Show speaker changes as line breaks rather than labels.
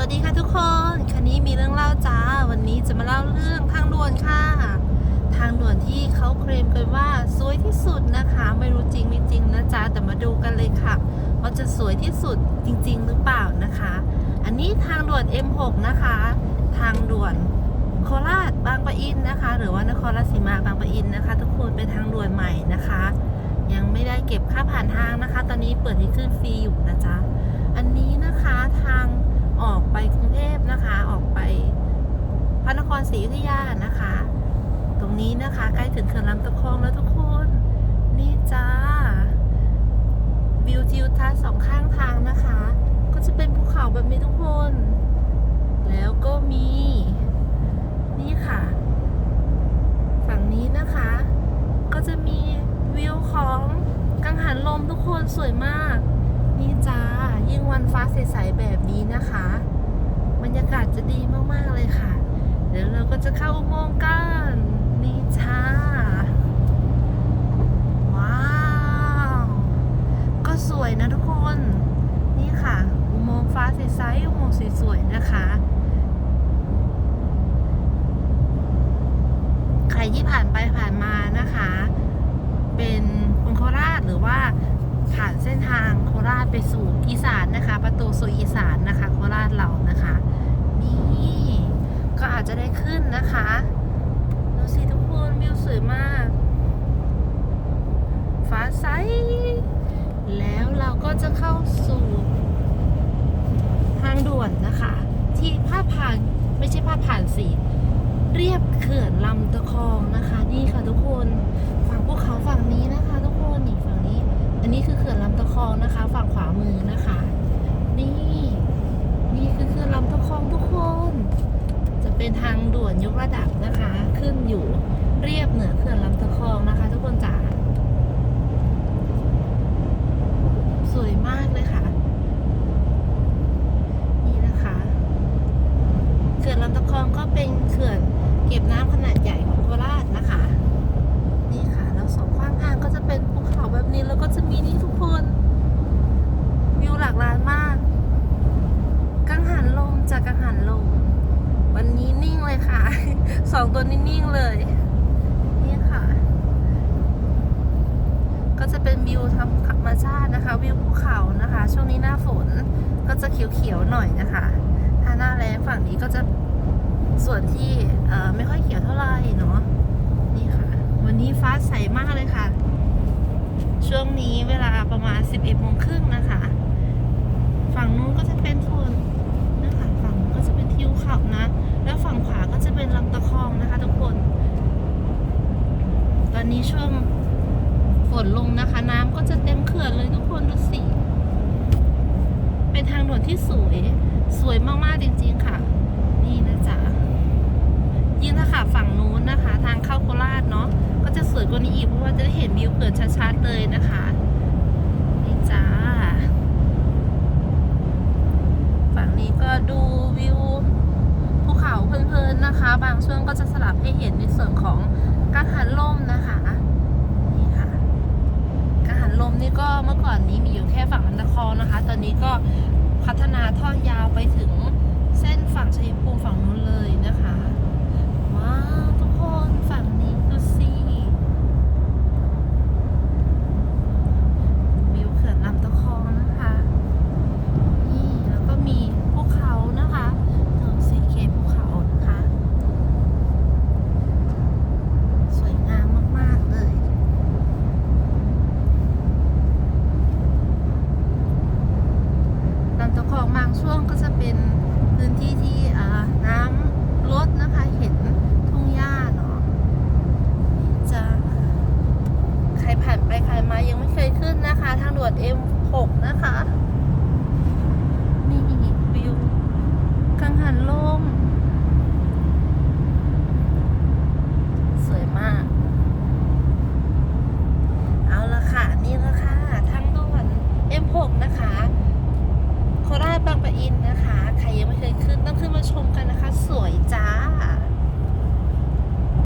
วัสดีค่ะทุกคน คันนี้มีเรื่องเล่าจ้า วันนี้จะมาเล่าเรื่องทางด่วนค่ะ ทางด่วนที่เขาเคลมกันว่าสวยที่สุดนะคะ ไม่รู้จริงไม่จริงนะจ๊ะแต่มาดูกันเลยค่ะ ว่าจะสวยที่สุดจริง ๆ หรือเปล่านะคะ อันนี้ทางด่วน M6 นะคะ ทางด่วนโคราชบางปะอินนะคะ หรือว่านครราชสีมาบางปะอินนะคะ ทุกคนเป็นทางด่วนใหม่นะคะ ยังไม่ได้เก็บค่าผ่านทางนะคะ ตอนนี้เปิดให้ขึ้นฟรีอยู่นะจ๊ะอันนี้นะคะทาง ออกไปกรุงเทพนะคะ ออกไปพระนครศรีอยุธยานะคะ ตรงนี้นะคะ ใกล้ถึงเขื่อนลำตะคองแล้วทุกคน นี่จ้า วิวทิวทัศน์สองข้างทางนะคะ ก็จะเป็นภูเขาแบบนี้ทุกคน แล้วก็มี นี่ค่ะ ฝั่งนี้นะคะ ก็จะมีวิวของกังหันลมทุกคนสวยมาก วันฟ้าใสๆแบบนี้นะคะ บรรยากาศจะดีมากๆเลยค่ะ เดี๋ยวเราก็จะเข้าอุโมงค์กันนี่จ้าว้าว ก็สวยนะทุกคน นี่ค่ะ อุโมงค์ฟ้าใสๆอุโมงค์สวยๆนะคะใครที่ผ่านไปผ่านมานะคะ เป็นคนโคราชหรือว่า ผ่านเส้นทางโคราชไปสู่อีสานนะคะ ประตูสู่อีสานนะคะ โคราชเรานะคะนี่ก็อาจจะได้ขึ้นนะคะดูสิทุกคนวิวสวยมากฟ้าใสแล้วเราก็จะเข้าสู่ทางด่วนนะคะ ที่พาผ่านไม่ใช่พาผ่านสิเรียบเขื่อนลำตะคองนะคะ นี่ค่ะทุกคนฝั่งภูเขาฝั่งนี้นะคะ ทุกคนนี่ฝั่งนี้ อันนี้คือเขื่อนลำตะคองนะคะ ฝั่งขวามือนะคะ นี่ นี่คือเขื่อนลำตะคองทุกคน จะเป็นทางด่วนยกระดับนะคะ ขึ้นอยู่เรียบเหนือเขื่อนลำตะคองนะคะ ทุกคนจ๋าสวยมากเลยค่ะ นี่นะคะ เขื่อนลำตะคองก็เป็นเขื่อนเก็บน้ำขนาดใหญ่ของโคราชนะคะ นี่ค่ะ แล้วสองข้างทางก็จะเป็นภูเขาแบบนี้แล้วก็จะมีนี่ทุกคน วิวหลากหลายมาก กังหันลมจากกังหันลม วันนี้นิ่งเลยค่ะ สองตัวนิ่งๆเลย นี่ค่ะ ก็จะเป็นวิวธรรมชาตินะคะวิวภูเขานะคะ ช่วงนี้หน้าฝนก็จะเขียวๆหน่อยนะคะ ถ้าหน้าแรงฝั่งนี้ก็จะส่วนที่ไม่ค่อยเขียวเท่าไหร่เนาะนี่ค่ะ วันนี้ฟ้าใสมากเลยค่ะ ช่วงนี้เวลาประมาณ 11โมงครึ่งนะคะ ฝั่งนู้นก็จะเป็นโซนนะคะฝั่งนู้นก็จะเป็นทิวเขานะ เป็นลำตะคองนะคะ ทุกคน ตอนนี้ช่วงฝนลงนะคะ น้ำก็จะเต็มเขื่อนเลยทุกคนดูสิ เป็นทางด่วนที่สวย สวยมากๆจริง ๆค่ะ นี่นะจ๊ะยิ่งถ้าขับฝั่งนู้นนะคะ ทางเข้าโคราชเนาะก็จะสวยกว่านี้อีกเพราะว่าจะได้เห็นวิวเขื่อนชัดๆเลยนะคะนี่จ้าฝั่งนี้ก็ดูวิว เขาเพลินๆนะคะ บางช่วงก็จะสลับให้เห็นในส่วนของกังหันลมนะคะนี่ค่ะกังหันลมนี่ก็เมื่อก่อนนี้มีอยู่แค่ฝั่งอันตะคองนะคะ ตอนนี้ก็พัฒนาท่อยาวไปถึงเส้นฝั่ง แต่ของบางช่วงก็จะเป็นพื้นที่ที่น้ำลดนะคะเห็นทุ่งหญ้าเนาะจะใครผ่านไปใครมายังไม่เคยขึ้นนะคะ ทางด่วน M6 นะคะนี่วิวกังหันลมสวยมาก เอาละค่ะ นี่ละค่ะ ทางด่วน M6 นะคะ บางปะอินนะคะ ใครยังไม่เคยขึ้นต้องขึ้นมาชมกันนะคะ สวยจ้า